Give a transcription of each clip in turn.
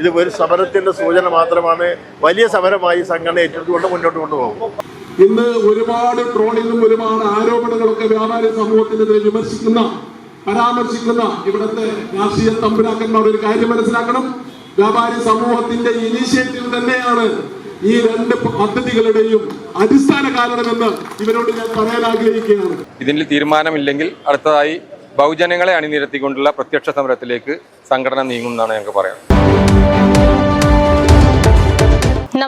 ഇത് ഒരു സമരത്തിന്റെ സൂചന മാത്രമാണ്. വലിയ സമരമായി സംഘടന ഏറ്റെടുത്തുകൊണ്ട് മുന്നോട്ട് കൊണ്ടുപോകും. ഇന്ന് ഒരുപാട് ട്രോളിങ്ങും ഒരുപാട് ആരോപണങ്ങളൊക്കെ വ്യാപാരി സമൂഹത്തിനെതിരെ വിമർശിക്കുന്ന പരാമർശിക്കുന്ന ഇവിടുത്തെ രാഷ്ട്രീയ തമ്പുരാക്കന്മാർ ഒരു കാര്യം മനസ്സിലാക്കണം. വ്യാപാരി സമൂഹത്തിന്റെ ഇനീഷ്യേറ്റീവ് തന്നെയാണ് ഈ രണ്ട് പദ്ധതികളുടെയും അടിസ്ഥാന കാരണമെന്ന് ഇവരോട് ഞാൻ പറയാൻ ആഗ്രഹിക്കുകയാണ്. ഇതിൽ തീരുമാനമില്ലെങ്കിൽ അടുത്തതായി ബഹുജനങ്ങളെ അണിനിരത്തിക്കൊണ്ടുള്ള പ്രത്യക്ഷ സമരത്തിലേക്ക് സംഘടന നീങ്ങുമെന്നാണ് ഞങ്ങൾക്ക് പറയാം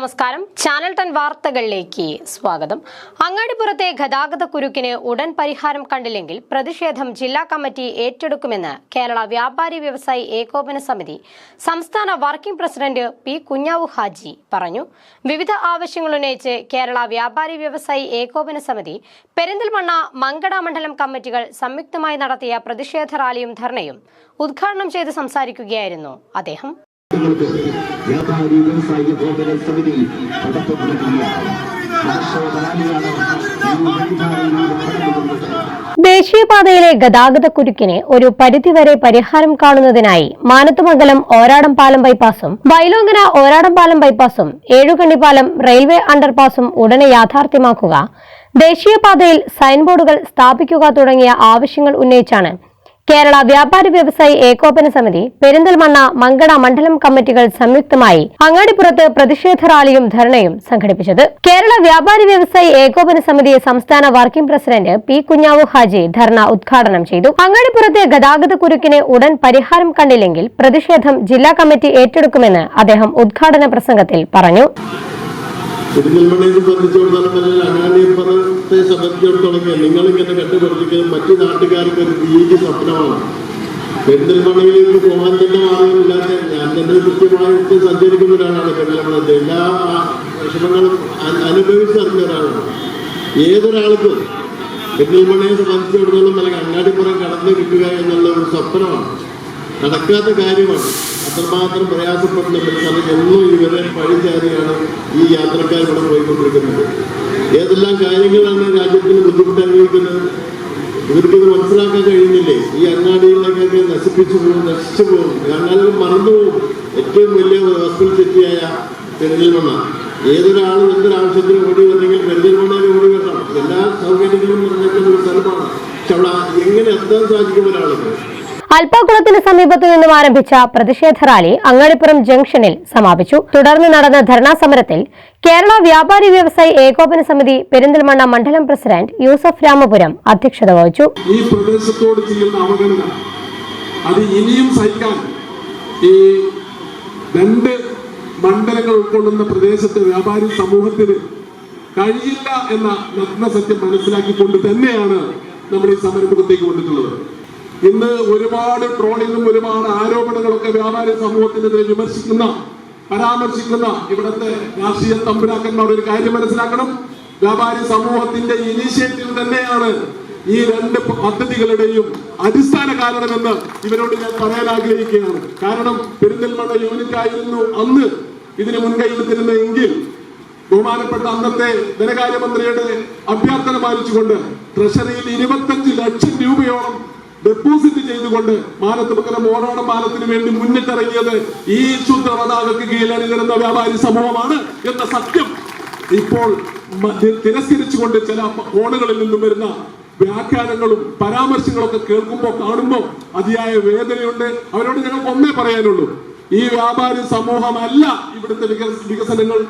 നമസ്കാരം. ചാനൽ ടെൻ വാർത്തകളിലേക്ക് സ്വാഗതം. അങ്ങാടിപ്പുറത്തെ ഗതാഗത കുരുക്കിന് ഉടൻ പരിഹാരം കണ്ടില്ലെങ്കിൽ പ്രതിഷേധം ജില്ലാ കമ്മിറ്റി ഏറ്റെടുക്കുമെന്ന് കേരള വ്യാപാരി വ്യവസായി ഏകോപന സമിതി സംസ്ഥാന working president P Kunhavu Haji പറഞ്ഞു. വിവിധ ആവശ്യങ്ങൾ ഉന്നയിച്ച് കേരള വ്യാപാരി വ്യവസായി ഏകോപന സമിതി പെരിന്തൽമണ്ണ മങ്കട മണ്ഡലം കമ്മിറ്റികൾ സംയുക്തമായി നടത്തിയ പ്രതിഷേധ റാലിയും ധർണയും ഉദ്ഘാടനം ചെയ്ത് സംസാരിക്കുകയായിരുന്നു അദ്ദേഹം. വ്യാപാരി വ്യവസായ ഏകോപന സമിതി ദേശീയപാതയിലെ ഗതാഗത കുരുക്കിന് ഒരു പരിധിവരെ പരിഹാരം കാണുന്നതിനായി മാനത്തുമംഗലം ഓരാടംപാലം ബൈപ്പാസും വൈലോങ്ങന ഓരാടംപാലം ബൈപ്പാസും ഏഴുകണ്ണിപ്പാലം റെയിൽവേ അണ്ടർപാസും ഉടനെ യാഥാർത്ഥ്യമാക്കുക. ദേശീയപാതയിൽ സൈൻ ബോർഡുകൾ സ്ഥാപിക്കുക തുടങ്ങിയ ആവശ്യങ്ങൾ ഉന്നയിച്ചാണ് കേരള വ്യാപാരി വ്യവസായി ഏകോപന സമിതി പെരിന്തൽമണ്ണ മങ്കട മണ്ഡലം കമ്മിറ്റികൾ സംയുക്തമായി അങ്ങാടിപ്പുറത്ത് പ്രതിഷേധ റാലിയും ധർണയും സംഘടിപ്പിച്ചത്. കേരള വ്യാപാരി വ്യവസായി ഏകോപന സമിതി സംസ്ഥാന working president P Kunhavu Haji dharna ഉദ്ഘാടനം ചെയ്തു. അങ്ങാടിപ്പുറത്തെ ഗതാഗത കുരുക്കിന് ഉടൻ പരിഹാരം കണ്ടില്ലെങ്കിൽ പ്രതിഷേധം ജില്ലാ കമ്മിറ്റി ഏറ്റെടുക്കുമെന്ന് അദ്ദേഹം ഉദ്ഘാടന പ്രസംഗത്തിൽ പറഞ്ഞു. പെരിന്തൽമണ്ണയെ സംബന്ധിച്ചിടത്തോളം അല്ലെങ്കിൽ പദത്തെ സംബന്ധിച്ചിടത്തോളം നിങ്ങളിങ്ങനെ ഇങ്ങനെ കണ്ടുപിടിക്കുന്നത് മറ്റു നാട്ടുകാർക്ക് ഒരു ഭീതി സ്വപ്നമാണ്. പെരിന്തൽമണ്ണയിലേക്ക് പോകാൻ തന്നെ മാർഗമില്ലാത്ത ഞാൻ തന്നെ കൃത്യമായിട്ട് സഞ്ചരിക്കുന്ന ഒരാളാണ് പെരിന്തൽമണ്ണത്തെ എല്ലാ വിഷമങ്ങളും അനുഭവിച്ച് അനുഭവിച്ചറിഞ്ഞ ഒരാളാണ്. ഏതൊരാൾക്കും പെരിന്തൽമണ്ണയെ സംബന്ധിച്ചിടത്തോളം അല്ലെങ്കിൽ അങ്ങാടിപ്പുറം കടന്നു കിട്ടുക എന്നുള്ള ഒരു സ്വപ്നമാണ്. നടക്കാത്ത കാര്യമാണ്. അത്രമാത്രം പ്രയാസപ്പെടുന്നുണ്ട് കാരണം എന്നും ഇവരെ പഴിചാരിയാണ് ഈ യാത്രക്കാർ ഇവിടെ പോയിക്കൊണ്ടിരിക്കുന്നത്. ഏതെല്ലാം കാര്യങ്ങളാണ് രാജ്യത്തിന് ബുദ്ധിമുട്ട് അനുഭവിക്കുന്നത് ഇവർക്കിത് മനസ്സിലാക്കാൻ കഴിയുന്നില്ലേ? ഈ അങ്ങാടികളിലേക്കൊക്കെ നശിപ്പിച്ചു പോകും നശിച്ചു പോകും. അങ്ങാടികൾ മറന്നുപോകും ഏറ്റവും വലിയ ഹോസ്പിറ്റൽ സിറ്റിയായ പെരിന്തൽമണ്ണ. ഏതൊരാളും എന്തൊരാവശ്യത്തിനും ഓടി വന്നെങ്കിൽ പെരിന്തൽമണ്ണയിൽ ഓടി വരണം എല്ലാ സൗകര്യങ്ങളും നിർണയിക്കുന്ന ഒരു സ്ഥലമാണ്. പക്ഷെ അവിടെ എങ്ങനെ എത്താൻ സാധിക്കും ഒരാൾക്ക്? അൽപ്പാക്കുളത്തിന് സമീപത്തു നിന്നും ആരംഭിച്ച പ്രതിഷേധ റാലി അങ്ങാടിപ്പുറം ജംഗ്ഷനിൽ സമാപിച്ചു. തുടർന്ന് നടന്ന ധർണാ സമരത്തിൽ കേരള വ്യാപാരി വ്യവസായി ഏകോപന സമിതി പെരിന്തൽമണ്ണ മണ്ഡലം പ്രസിഡന്റ് യൂസഫ് രാമപുരം അധ്യക്ഷത വഹിച്ചു. ഈ പ്രദേശത്തോട് ചെയ്യുന്ന അവഗണന അത് ഇനിയും സഹിക്കാൻ ഈ രണ്ട് മണ്ഡലങ്ങൾ ഉൾക്കൊള്ളുന്ന പ്രദേശത്തെ വ്യാപാരി സമൂഹത്തിന് കഴിയില്ല എന്ന നഗ്നസത്യം മനസ്സിലാക്കിക്കൊണ്ട് തന്നെയാണ് നമ്മൾ ഈ സമരമുഖത്തേക്ക് കൊണ്ടിട്ടുള്ളത് ഇന്ന് ഒരുപാട് ട്രോളിങ്ങും ഒരുപാട് ആരോപണങ്ങളൊക്കെ വ്യാപാരി സമൂഹത്തിനെതിരെ വിമർശിക്കുന്ന പരാമർശിക്കുന്ന ഇവിടുത്തെ രാഷ്ട്രീയ തമ്പുരാക്കന്മാർ ഒരു കാര്യം മനസ്സിലാക്കണം. വ്യാപാരി സമൂഹത്തിന്റെ ഇനീഷ്യേറ്റീവ് തന്നെയാണ് ഈ രണ്ട് പദ്ധതികളുടെയും അടിസ്ഥാന കാരണമെന്ന് ഇവരോട് ഞാൻ പറയാൻ ആഗ്രഹിക്കുകയാണ്. കാരണം പെരിന്തൽമണ്ണ യൂണിറ്റ് ആയിരുന്നു അന്ന് ഇതിന് മുൻകൈ എടുത്തിരുന്നെങ്കിൽ ബഹുമാനപ്പെട്ട അന്നത്തെ ധനകാര്യമന്ത്രിയുടെ അഭ്യർത്ഥന പാലിച്ചുകൊണ്ട് ട്രഷറിയിൽ ഇരുപത്തഞ്ച് ലക്ഷം രൂപയോളം ഡെപ്പോസിറ്റ് ചെയ്തുകൊണ്ട് മാനത്തുമംഗലം ഓടാടം പാലത്തിന് വേണ്ടി മുന്നിട്ടിറങ്ങിയത് ഈ ശുദ്ധ പതാകക്ക് കീഴിൽ അണിനിരുന്ന വ്യാപാരി സമൂഹമാണ് എന്ന സത്യം ഇപ്പോൾ തിരസ്കരിച്ചുകൊണ്ട് ചില ഫോണുകളിൽ നിന്നും വരുന്ന വ്യാഖ്യാനങ്ങളും പരാമർശങ്ങളൊക്കെ കേൾക്കുമ്പോൾ കാണുമ്പോൾ അതിയായ വേദനയുണ്ട്. അവരോട് ഞങ്ങൾക്ക് ഒന്നേ പറയാനുള്ളൂ. ഈ വ്യാപാരി സമൂഹമല്ല ഇവിടുത്തെ വികസനങ്ങൾ.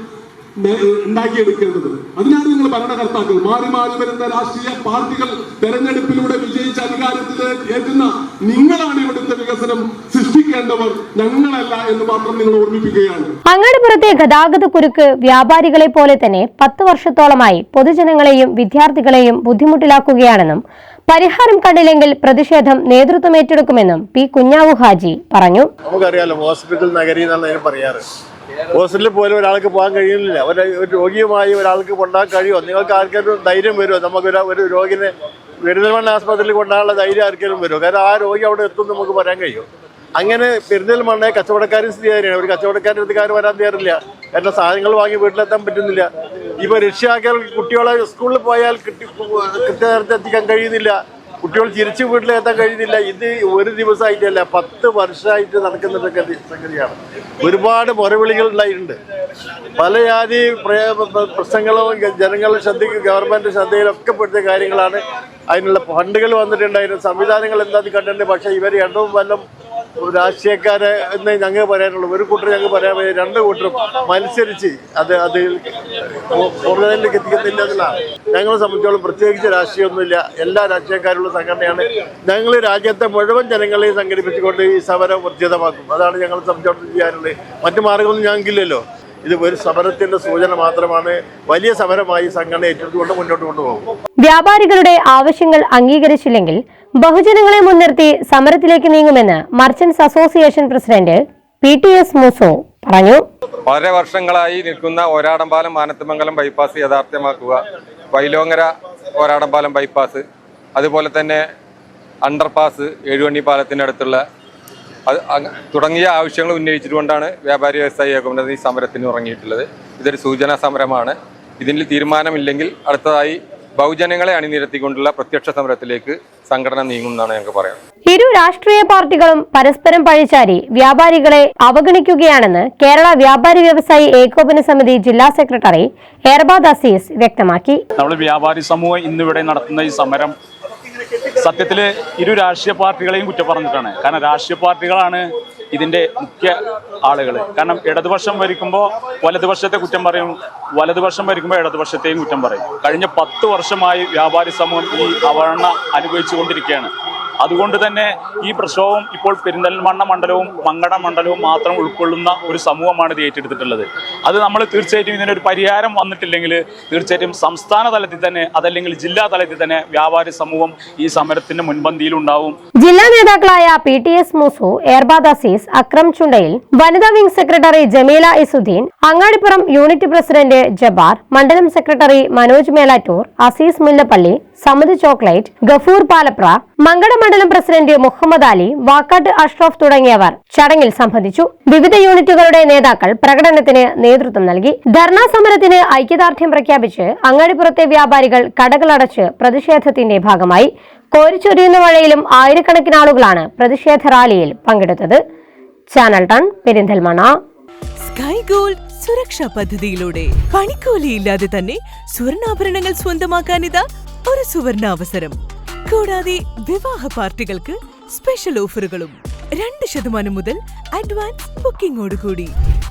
ഉണ്ടാക്കിയെടുക്കേണ്ടത്. അതിനാണ് നിങ്ങൾ ഭരണകർത്താക്കൾ മാറി മാറി വരുന്ന രാഷ്ട്രീയ പാർട്ടികൾ തെരഞ്ഞെടുപ്പിലൂടെ വിജയിച്ച അധികാരത്തിൽ ഏറ്റുന്ന നിങ്ങളാണ് ഇവിടുത്തെ വികസനം സൃഷ്ടിക്കേണ്ടവർ ഞങ്ങളല്ല എന്ന് മാത്രം നിങ്ങൾ ഓർമ്മിപ്പിക്കുകയാണ്. അങ്ങാടിപ്പുറത്തെ ഗതാഗത കുരുക്ക് വ്യാപാരികളെ പോലെ തന്നെ പത്ത് വർഷത്തോളമായി പൊതുജനങ്ങളെയും വിദ്യാർത്ഥികളെയും ബുദ്ധിമുട്ടിലാക്കുകയാണെന്നും പരിഹാരം കണ്ടില്ലെങ്കിൽ പ്രതിഷേധം നേതൃത്വം ഏറ്റെടുക്കുമെന്നും പി കുഞ്ഞാവു ഹാജി പറഞ്ഞു. നമുക്കറിയാലോ ഹോസ്പിറ്റൽ നഗരി എന്നാണ് പറയാറ്. ഹോസ്പിറ്റലിൽ പോലും ഒരാൾക്ക് പോകാൻ കഴിയുന്നില്ല. ഒരു ഒരു രോഗിയുമായി ഒരാൾക്ക് കൊണ്ടാകാൻ കഴിയുമോ? നിങ്ങൾക്ക് ആർക്കൊരു ധൈര്യം വരുമോ? നമുക്ക് ഒരു രോഗിനെ പെരിന്തൽമണ്ണ ആസ്പത്രിയിൽ കൊണ്ടാനുള്ള ധൈര്യം ആർക്കെങ്കിലും വരുമോ? കാരണം ആ രോഗി അവിടെ എത്തും നമുക്ക് പറയാൻ കഴിയും. അങ്ങനെ പെരിന്തൽമണ്ണ കച്ചവടക്കാരും സ്ഥിതി തന്നെയാണ് ഒരു കച്ചവടക്കാരുടെ അടുത്തുകാർ വരാൻ തയ്യാറില്ല. കാരണം സാധനങ്ങൾ വാങ്ങി വീട്ടിലെത്താൻ പറ്റുന്നില്ല. ഇപ്പൊ രക്ഷിതാക്കൾ കുട്ടികളെ സ്കൂളിൽ പോയാൽ കിട്ടി കൃത്യനേരത്തെ എത്തിക്കാൻ കഴിയുന്നില്ല. കുട്ടികൾ തിരിച്ചു വീട്ടിലെത്താൻ കഴിയുന്നില്ല. ഇത് ഒരു ദിവസമായിട്ടല്ല പത്ത് വർഷമായിട്ട് നടക്കുന്ന സംഗതി സംഗതിയാണ്. ഒരുപാട് മുറവിളികൾ ഉണ്ടായിട്ടുണ്ട് പല ജാതി പ്രശ്നങ്ങളും ജനങ്ങളുടെ ശ്രദ്ധയ്ക്ക് ഗവൺമെന്റ് ശ്രദ്ധയിലൊക്കെ പെടുത്തിയ കാര്യങ്ങളാണ്. അതിനുള്ള ഫണ്ടുകൾ വന്നിട്ടുണ്ടായിരുന്നു. സംവിധാനങ്ങൾ എന്താണെന്ന് കണ്ടിട്ടുണ്ട്. പക്ഷേ ഇവർ രണ്ടും വല്ലതും രാഷ്ട്രീയക്കാരെ എന്ന് ഞങ്ങൾ പറയാനുള്ളൂ. ഒരു കൂട്ടർ ഞങ്ങൾ പറയാൻ രണ്ട് കൂട്ടരും മത്സരിച്ച് അത് അത് കൂടുതലിലേക്ക് എത്തിക്കുന്നില്ല എന്നുള്ളതാണ് ഞങ്ങളെ സംബന്ധിച്ചോളം പ്രത്യേകിച്ച് രാഷ്ട്രീയമൊന്നുമില്ല. എല്ലാ രാഷ്ട്രീയക്കാരുള്ള സംഘടനയാണ്. ഞങ്ങൾ രാജ്യത്തെ മുഴുവൻ ജനങ്ങളെയും സംഘടിപ്പിച്ചുകൊണ്ട് ഈ സമരം ഊർജിതമാക്കും. അതാണ് ഞങ്ങളെ സംബന്ധിച്ചോളം ചെയ്യാനുള്ളത്. മറ്റു മാർഗമൊന്നും ഞങ്ങൾക്കില്ലല്ലോ. ഇത് ഒരു സമരത്തിന്റെ സൂചന മാത്രമാണ്. വലിയ സമരമായി സംഘടന ഏറ്റെടുത്തുകൊണ്ട് മുന്നോട്ട് കൊണ്ടുപോകും. വ്യാപാരികളുടെ ആവശ്യങ്ങൾ അംഗീകരിച്ചില്ലെങ്കിൽ ബഹുജനങ്ങളെ മുൻനിർത്തി സമരത്തിലേക്ക് നീങ്ങുമെന്ന് merchants association president P T S Mooso പറഞ്ഞു. വളരെ വർഷങ്ങളായി നിൽക്കുന്ന ഒരാടമ്പാലം മാനത്തമംഗലം ബൈപ്പാസ് യാഥാർത്ഥ്യമാക്കുക. വൈലോങ്ങര ഒരാടമ്പാലം ബൈപ്പാസ് അതുപോലെ തന്നെ അണ്ടർപാസ് ഏഴുവണ്ണി പാലത്തിനടുത്തുള്ള അത് തുടങ്ങിയ ആവശ്യങ്ങൾ ഉന്നയിച്ചുകൊണ്ടാണ് വ്യാപാരി വ്യവസായി ഏകോപനത്തിന് ഈ സമരത്തിന് ഉറങ്ങിയിട്ടുള്ളത് ഇതൊരു സൂചനാ സമരമാണ്. ഇതിൽ തീരുമാനമില്ലെങ്കിൽ അടുത്തതായി ബഹുജനങ്ങളെ അണിനിരത്തിക്കൊണ്ടുള്ള പ്രത്യക്ഷ സമരത്തിലേക്ക് സംഘടന നീങ്ങുന്നതാണ് ഞങ്ങൾക്ക് പറയാം ഇരു രാഷ്ട്രീയ പാർട്ടികളും പരസ്പരം പഴിച്ചാരി വ്യാപാരികളെ അവഗണിക്കുകയാണെന്ന് കേരള വ്യാപാരി വ്യവസായി ഏകോപന സമിതി ജില്ലാ സെക്രട്ടറി എർബാദ് അസീസ് വ്യക്തമാക്കി. നമ്മൾ വ്യാപാരി സമൂഹം ഇന്നിവിടെ നടത്തുന്ന ഈ സമരം സത്യത്തിൽ ഇരു രാഷ്ട്രീയ പാർട്ടികളെയും കുറ്റം പറഞ്ഞിട്ടാണ്. കാരണം രാഷ്ട്രീയ പാർട്ടികളാണ് ഇതിന്റെ മുഖ്യ ആളുകൾ കാരണം ഇടതുപക്ഷം ഭരിക്കുമ്പോൾ വലതുപക്ഷത്തെ കുറ്റം പറയും വലതുപക്ഷം ഭരിക്കുമ്പോൾ ഇടതുപക്ഷത്തെയും കുറ്റം പറയും. കഴിഞ്ഞ പത്ത് വർഷമായി വ്യാപാരി സമൂഹം ഈ അവഗണന അനുഭവിച്ചു കൊണ്ടിരിക്കുകയാണ് അതുകൊണ്ട് തന്നെ ഈ പ്രക്ഷോഭം ഇപ്പോൾ പെരിന്തൽമണ്ണ മണ്ഡലവും മങ്കട മണ്ഡലവും മാത്രം ഉൾക്കൊള്ളുന്ന ഒരു സമൂഹമാണ് ഇത് ഏറ്റെടുത്തിട്ടുള്ളത്. അത് നമ്മൾ തീർച്ചയായിട്ടും ഇതിനൊരു പരിഹാരം വന്നിട്ടില്ലെങ്കിൽ തീർച്ചയായിട്ടും സംസ്ഥാന തലത്തിൽ തന്നെ അതല്ലെങ്കിൽ ജില്ലാ തലത്തിൽ തന്നെ വ്യാപാരി സമൂഹം ഈ സമരത്തിന്റെ മുൻപന്തിയിലുണ്ടാവും ജില്ലാ നേതാക്കളായ P T S Moosu Erbad Azeez Akram ചുണ്ടയിൽ വനിതാ wing secretary Jameela Izzuddin Angadippuram unit president Jabbar മണ്ഡലം സെക്രട്ടറി മനോജ് മേലാറ്റൂർ അസീസ് മുല്ലപ്പള്ളി സമിതി ചോക്ലേറ്റ് ഗഫൂർ പാലപ്ര മങ്കട മണ്ഡലം പ്രസിഡന്റ് മുഹമ്മദ് അലി വാക്കാട്ട് അഷ്റഫ് തുടങ്ങിയവർ ചടങ്ങിൽ സംബന്ധിച്ചു. വിവിധ യൂണിറ്റുകളുടെ നേതാക്കൾ പ്രകടനത്തിന് നേതൃത്വം നൽകി. ധർണാ സമരത്തിന് ഐക്യദാർഢ്യം പ്രഖ്യാപിച്ച് അങ്ങാടിപ്പുറത്തെ വ്യാപാരികൾ കടകളടച്ച് പ്രതിഷേധത്തിന്റെ ഭാഗമായി. കോരിച്ചൊരിയുന്ന മഴയിലും ആയിരക്കണക്കിന് ആളുകളാണ് പ്രതിഷേധ റാലിയിൽ പങ്കെടുത്തത്. ചാനൽ ടൺ പെരിന്തൽമണ സ്കൈ ഗോൾഡ് സുരക്ഷാ പദ്ധതിയിലൂടെ പണിക്കൂലിയില്ലാതെ തന്നെ സ്വർണാഭരണങ്ങൾ സ്വന്തമാക്കാനിതാ ഒരു സുവർണ അവസരം കൂടാതെ വിവാഹ പാർട്ടികൾക്ക് സ്പെഷ്യൽ ഓഫറുകളും രണ്ട് ശതമാനം മുതൽ അഡ്വാൻസ് ബുക്കിംഗോടുകൂടി